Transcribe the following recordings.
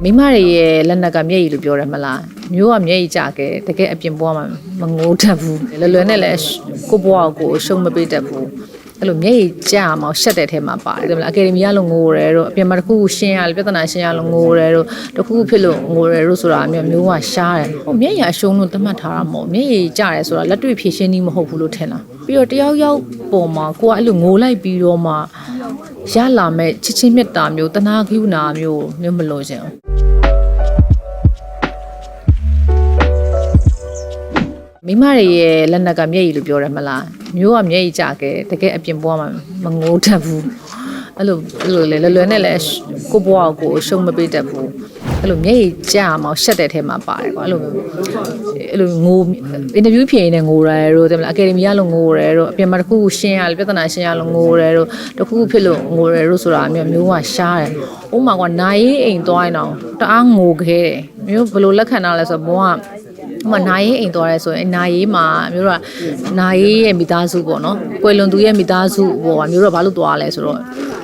မိမတွေရဲ့လက်နက်ကမျက်ရည်လို့ပြောတယ်မလားမျိုးကမျက်ရည်ကြခဲ့တကယ်အပြင်ဘွားမှာမငိုတတ်ဘူးလွယ်လွယ်နဲ့လည်းကိုဘွားကိုရှုံးမပေးတတ်ဘူးအဲ့လိုမျက်ရည်ကြအောင်ရှက်တဲ့ထဲမှာပါတယ်ဒါမလားအကယ်ဒမီကလို့ငိုရဲတို့အပြင်မှာတစ်ခုခုရှင်းရတယ်ပြဿနာရှင်းရလို့ငိုရဲတို့တစ်ခုခုဖြစ်လို့ငိုရဲတို့ဆိုတာအမျိုးမျိုးကရှားတယ်ဟိုမျက်ရည်အရှုံးလို့သတ်မှတ်ထားတာမဟုတ်မျက်ရည်ကြတယ်ဆိုတာလက်တွေ့ဖြည့်ရှင်းနည်းမဟုတ်ဘူးလို့ထင်တာပြီးတော့တယောက်ယောက်ပုံမှာကိုကအဲ့လိုငိုလိုက်ပြီးတော့မှ ရလာမဲ့ချစ်ချင်းမြတ်တာမျိုးတနာကိူနာမျိုးမျိုးမလို့ရှင်မိမတွေရဲ့လက်နက်ကမျက်ရည်လို့ပြောတယ်မလားမျိုးကမျက်ရည်ကြခဲ့တကယ်အပြင်ဘွားမှာမငိုတတ်ဘူးအဲ့လိုအဲ့လိုလေလွယ်လွယ်နဲ့လည်းကိုဘွားကိုရှုံးမပေးတတ်ဘူး အဲ့လိုမျက်ရည်ကြအောင်ရှက်တဲ့ထဲမှာပါတယ်ကွာအဲ့လိုအဲ့လိုငိုအင်တာဗျူးဖြေနေငိုရဲတို့တယ်မလားအကယ်ဒမီကလို့ငိုရဲတို့အပြင်မှာတစ်ခုခုရှင်းရပြဿနာရှင်းရလို့ငိုရဲတို့တစ်ခုခုဖြစ်လို့ငိုရဲတို့ဆိုတာမျိုးမျိုးကရှားတယ်ဥမာကွာနိုင်အိမ်သွားရင်တော့တအားငိုခဲတယ်မျိုးဘယ်လိုလက်ခံတာလဲဆိုတော့ဘွားကဟိုမှာနာရေးအိမ်သွားရဲဆိုရင်နာရေးမှာမျိုးတို့ကနာရေးရဲ့မိသားစုပေါ့နော်။ကွယ်လွန်သူရဲ့မိသားစုပေါ့ကမျိုးတို့ကဘာလို့သွားလဲဆိုတော့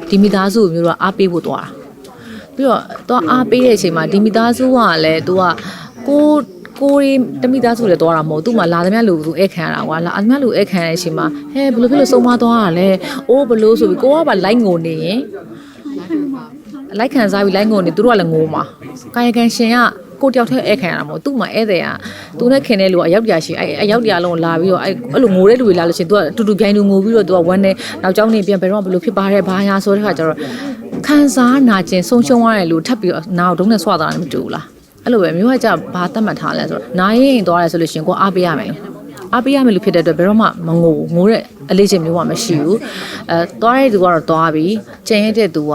ဒီမိသားစုကိုမျိုးတို့ကအားပေးဖို့သွားတာ။ ပြီးတော့သွားအားပေးတဲ့အချိန်မှာဒီမိသားစုကလည်းသူကကိုကိုရီတမိသားစုလည်းသွားတာမဟုတ်သူ့မှာလာသမျှလူသူဧခံရတာကွာလာသမျှလူဧခံရတဲ့အချိန်မှာဟဲဘယ်လိုဖြစ်လို့ဆုံးမသွားတာလဲအိုးဘယ်လိုဆိုပြီးကိုကပါလိုက်ငိုနေရင် လိုက်ခံစားပြီးလိုက်ငိုနေသူတို့ကလည်းငိုမှာကာယကံရှင်ကကိုတယောက်တည်းဧခံရတာမဟုတ်သူ့မှာဧည့်သည်ကသူနဲ့ခင်တဲ့လူကအယောက်တရာရှိအဲ့အယောက်တရာလုံးလာပြီးတော့အဲ့အဲ့လိုငိုတဲ့လူတွေလာလို့ရှိရင်သူကတူတူပြိုင်တူငိုပြီးတော့သူကဝမ်းနေနောက်ကျောင်းနေပြန်ဘယ်တော့ဘယ်လိုဖြစ်ပါရဲဘာညာဆိုတဲ့ခါကျတော့ခံစားနာကျင်ဆုံးရှုံးရတဲ့လူထပ်ပြီးတော့နာကိုဒုံးနဲ့ဆွတာလည်းမတူဘူးလားအဲ့လိုပဲမျိုးကကြဘာတတ်မှတ်ထားလဲဆိုတော့နာရင်သွားရဲဆိုလို့ရှိရင်ကိုအားပေးရမယ်အားပေးရမယ်လို့ဖြစ်တဲ့အတွက်ဘယ်တော့မှမငိုငိုတဲ့အလေးချိန်မျိုးကမရှိဘူးအဲသွားတဲ့သူကတော့သွားပြီကျန်ရတဲ့သူက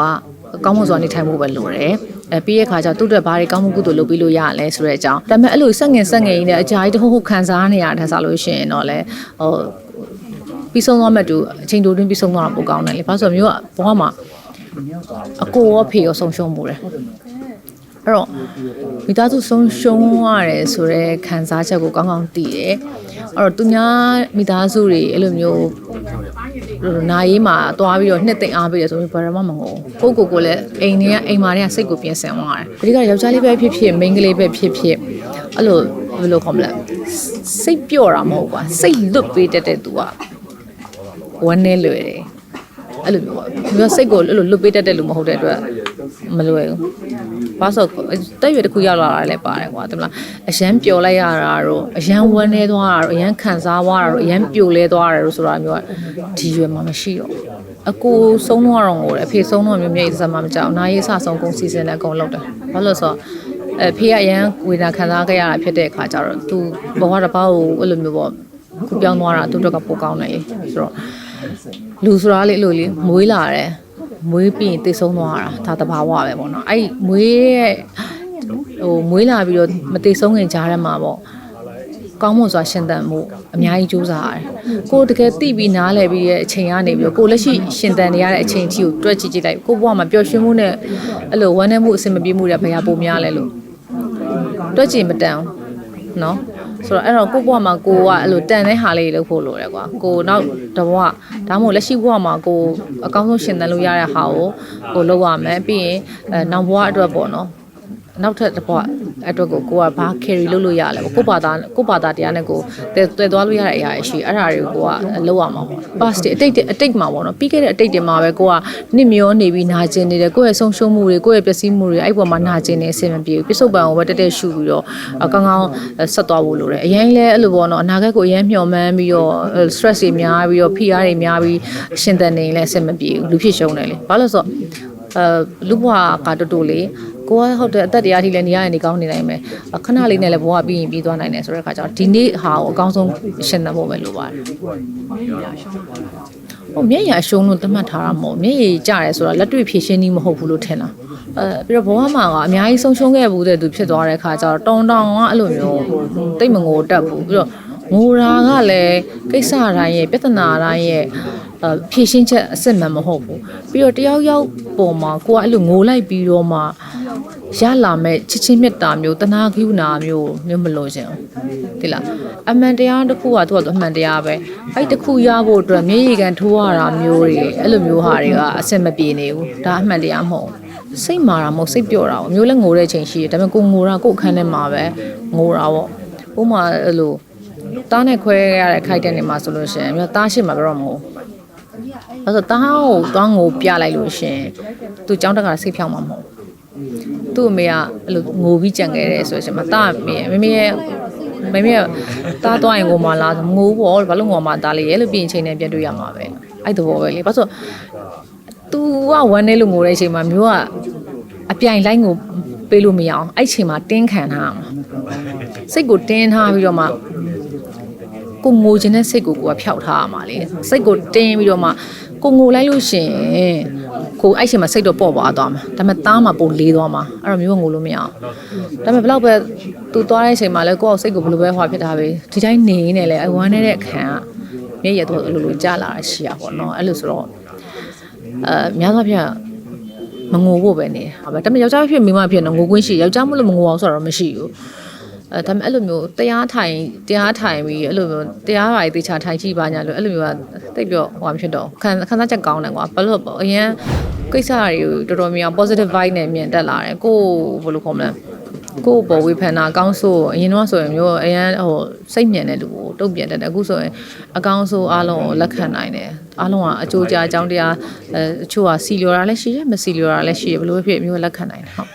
ကောင်းမွန်စွာနေထိုင်မှုပဲလိုတယ်အဲပြီးရဲ့ခါကျသူ့အတွက်ဘာတွေကောင်းမှုကုသိုလ်လုပ်ပြီးလို့ရလဲဆိုတဲ့အကြောင်းဒါပေမဲ့အဲ့လိုဆက်ငင်ဆက်ငင်ကြီးနဲ့အကြာကြီးတဟုတ်ဟုတ်ခံစားနေရတဲ့ဆာလို့ရှိရင်တော့လေဟိုပြီးဆုံးသွားမှတူအချိန်တိုတွင်းပြီးဆုံးသွားတာပိုကောင်းတယ်လေဘာလို့ဆိုမျိုးကဘဝမှာအကိုရောဖေရောဆုံးရှုံးမှုတယ်အဲ့တော့မိသားစုဆုံးရှုံးရတယ်ဆိုတော့ခံစားချက်ကိုကောင်းကောင်းသိတယ်အဲ့တော့သူများမိသားစုတွေအဲ့လိုမျိုး နာရေးမှာသွားပြီးတော့နှစ်သိမ့်အားပေးတယ်ဆိုပြီးဘာမှမငုံကိုကိုကိုလည်းအိမ်တွေကအိမ်မာတွေကစိတ်ကိုပြင်ဆင်သွားတယ်အဓိကယောက်ျားလေးပဲဖြစ်ဖြစ်မိန်းကလေးပဲဖြစ်ဖြစ်အဲ့လိုဘယ်လိုခေါ်မလဲစိတ်ပျော့တာမဟုတ်ကွာစိတ်လွတ်ပေးတတ်တဲ့သူကဝမ်းနေလွယ်တယ်အဲ့လိုမျိုးပေါ့မျိုးစိတ်ကိုအဲ့လိုလွတ်ပေးတတ်တဲ့လူမဟုတ်တဲ့အတွက်မလွယ်ဘူး ဘာလို့တက်ရွယ်တစ်ခုရောက်လာတာလည်းပါတယ်ကွာတမလားအရန်ပျော်လိုက်ရတာတော့အရန်ဝမ်းနေသွားတာတော့အရန်ခံစားသွားတာတော့အရန်ပျော်လဲသွားတာတော့ဆိုတာမျိုးကဒီရွယ်မှာမရှိတော့အကိုဆုံးတော့တော့ငိုတယ်အဖေဆုံးတော့မျိုးမြိတ်စမ်းမမကြောက်နာရေးစဆုံးကုန်စီစဉ်လည်းအကုန်လုပ်တယ်ဘာလို့ဆိုတော့အဖေကအရန်ဝေဒနာခံစားခဲ့ရတာဖြစ်တဲ့အခါကျတော့သူဘဝတစ်ပေါက်ကိုအဲ့လိုမျိုးပေါ့ခုပြောင်းသွားတာသူတို့ကပိုကောင်းတယ်လေဆိုတော့လူဆိုတာလေအဲ့လိုလေမွေးလာတယ် မွေးပြီးတိတ်ဆုံးသွားတာဒါတဘာဝပဲပေါ့နော်အဲ့မွေးရဲ့ဟိုမွေးလာပြီးတော့မတိတ်ဆုံးခင်ကြားထဲမှာပေါ့ကောင်းမွန်စွာရှင်သန်မှုအများကြီးစူးစမ်းရတယ်။ကိုတကယ်သိပြီးနားလည်ပြီးရဲ့အချိန်ကနေပြီးတော့ကိုလက်ရှိရှင်သန်နေရတဲ့အချိန်ကြီးကိုတွက်ကြည့်ကြည့်လိုက်ကိုဘဝမှာပျော်ရွှင်မှုနဲ့အဲ့လိုဝမ်းနည်းမှုအဆင်မပြေမှုတွေဘယ်ဟာပိုများလဲလို့တွက်ကြည့်မတန်ဘူးနော်။ ဆိုတော့အဲ့တော့ကိုယ့်ဘဝမှာကိုကအဲ့လိုတန်တဲ့ဟာလေးလုပ်ဖို့လိုတယ်ကွာကိုနောက်တဘဝဒါမှမဟုတ်လက်ရှိဘဝမှာကိုအကောင်းဆုံးရှင်သန်လို့ရတဲ့ဟာကိုကိုလုပ်ရမယ်ပြီးရင်အဲနောက်ဘဝအတွက်ပေါ့နော် နောက်ထပ်တစ်ဘဝအတွက်ကိုကိုကဘာ carry လုပ်လို့ရလဲပေါ့ကိုဘာသာကိုဘာသာတရားနဲ့ကိုတည်တည်သွားလို့ရတဲ့အရာတွေရှိအဲ့ဒါတွေကိုကိုကလုပ်ရမှာပေါ့ past အတိတ်အတိတ်မှာပေါ့နော်ပြီးခဲ့တဲ့အတိတ်တွေမှာပဲကိုကနှစ်မျောနေပြီးနာကျင်နေတယ်ကိုယ့်ရဲ့ဆုံးရှုံးမှုတွေကိုယ့်ရဲ့ပျက်စီးမှုတွေအဲ့ပေါ်မှာနာကျင်နေအဆင်မပြေဘူးပြစ္ဆုတ်ပံကိုပဲတက်တက်ရှုပြီးတော့ကောင်းကောင်းဆက်သွားဖို့လိုတယ်အရင်လဲအဲ့လိုပေါ့နော်အနာဂတ်ကိုအရင်မျှော်မှန်းပြီးတော့ stress တွေများပြီးတော့ဖိအားတွေများပြီးရှင်သန်နေရင်လည်းအဆင်မပြေဘူးလူဖြစ်ရှုံးတယ်လေဘာလို့လဲဆိုတော့အဲလူဘွားကတူတူလေး ကိုကဟုတ်တယ်အသက်တရားထိလည်းနေရရင်နေကောင်းနေနိုင်မယ်ခဏလေးနဲ့လည်းဘဝပြီးရင်ပြီးသွားနိုင်တယ်ဆိုတဲ့အခါကျတော့ဒီနေ့ဟာကိုအကောင်းဆုံးရှင်သန်ဖို့ပဲလိုပါတယ်ဟိုမျက်ရအရှုံးလို့သတ်မှတ်ထားတာမဟုတ်မျက်ရည်ကြတယ်ဆိုတာလက်တွေ့ဖြည့်ရှင်းနည်းမဟုတ်ဘူးလို့ထင်တာအဲပြီးတော့ဘဝမှာကအများကြီးဆုံးရှုံးခဲ့ဘူးတဲ့သူဖြစ်သွားတဲ့အခါကျတော့တောင်းတောင်းကအဲ့လိုမျိုးတိတ်မငိုတတ်ဘူးပြီးတော့ငိုတာကလည်းကိစ္စတိုင်းရဲ့ပြဿနာတိုင်းရဲ့အဖြည့်ရှင်းချက်အစစ်မှန်မဟုတ်ဘူးပြီးတော့တယောက်ယောက်ပုံမှာကိုကအဲ့လိုငိုလိုက်ပြီးတော့မှ ရလာမဲ့ချစ်ချင်းမြတ်တာမျိုးတနာကိူနာမျိုးမျိုးမလို့ရှင်ဒီလားအမှန်တရားတစ်ခုကသူကသူအမှန်တရားပဲအဲ့တစ်ခုရဖို့အတွက်မျက်ရည်ကန်ထိုးရတာမျိုးတွေအဲ့လိုမျိုးဟာတွေကအစစ်မပြေနေဘူးဒါအမှန်တရားမဟုတ်ဘူးစိတ်မာတာမဟုတ်စိတ်ပျော့တာပေါ့မျိုးလည်းငိုတဲ့အချိန်ရှိတယ်ဒါပေမဲ့ကိုငိုတာကိုယ့်အခန်းထဲမှာပဲငိုတာပေါ့ဥပမာအဲ့လိုတားနဲ့ခွဲရတဲ့ခိုက်တဲ့နေမှာဆိုလို့ရှိရင်မျိုးတားရှိမှာဘယ်တော့မငိုအဲ့ဆိုတားကိုတောင်းငိုပြလိုက်လို့ရှိရင်သူကြောင်းတက်ကစိတ်ဖြောင်းမှာမဟုတ် သူ့အမေကအဲ့လိုငိုပြီးကြံခဲ့တယ်ဆိုရှင်မတားမေမမေရဲ့မမေကတားသွားရင်ကိုမလားငိုပေါ့ဘာလို့ငိုမှာတားလေရဲ့လို့ပြင်ချိန်နဲ့ပြန်တွေ့ရမှာပဲအဲ့တဘောပဲလေဘာလို့ तू ကဝမ်းနေလို့ငိုတဲ့အချိန်မှာမျိုးကအပြိုင်လိုက်ငိုပေးလို့မရအောင်အဲ့ချိန်မှာတင်းခံထားရမှာစိတ်ကိုတင်းထားပြီးတော့မှကိုငိုခြင်းတဲ့စိတ်ကိုကိုကဖျောက်ထားရမှာလေစိတ်ကိုတင်းပြီးတော့မှကိုငိုလိုက်လို့ရှရင် ကိုအဲ့ချိန်မှာစိတ်တော့ပေါ့ပွားသွားမှာဒါပေမဲ့သားမှာပိုလေးသွားမှာအဲ့တော့မျိုးငိုလို့မရအောင်ဒါပေမဲ့ဘလောက်ပဲသူသွားတဲ့အချိန်မှာလဲကိုယ့်အောင်စိတ်ကိုဘလို့ပဲဟွာဖြစ်တာပဲဒီတိုင်းနေနေလဲအဝမ်းနဲ့တဲ့ခံကမျက်ရည်တော့အလိုလိုကျလာတာရှိရပါတော့နော်အဲ့လိုဆိုတော့အဲများသောဖြင့်မငိုဖို့ပဲနေတယ်။ဒါပေမဲ့ယောက်ျားဖြစ်မိန်းမဖြစ်တော့ငိုခွင့်ရှိယောက်ျားမလို့မငိုအောင်ဆိုတော့မရှိဘူး။ အဲဒါပေမဲ့အဲ့လိုမျိုးတရားထိုင်တရားထိုင်ပြီးအဲ့လိုမျိုးတရားပါတေချာထိုင်ကြည့်ပါညာလို့အဲ့လိုမျိုးကတိတ်ပြောဟိုမဖြစ်တော့ခံခံစားချက်ကောင်းတယ်ကွာဘာလို့ပေါ့အရင်ကိစ္စတွေကိုတော်တော်များ positive vibe နဲ့မြင်တက်လာတယ်ကိုဘယ်လိုခေါ်မလဲကိုယ့်ဘောဝေဖန်တာအကောင်းဆိုအရင်တော့ဆိုရင်မျိုးအရင်ဟိုစိတ်မြင်တဲ့လူကိုတုံ့ပြန်တတ်တယ်အခုဆိုရင်အကောင်းဆိုအားလုံးကိုလက်ခံနိုင်တယ်အားလုံးကအကျိုးကြားအကြောင်းတရားအဲအချို့ကစီလျော်တာလည်းရှိတယ်မစီလျော်တာလည်းရှိတယ်ဘယ်လိုပဲဖြစ်မျိုးလက်ခံနိုင်တယ်ဟုတ်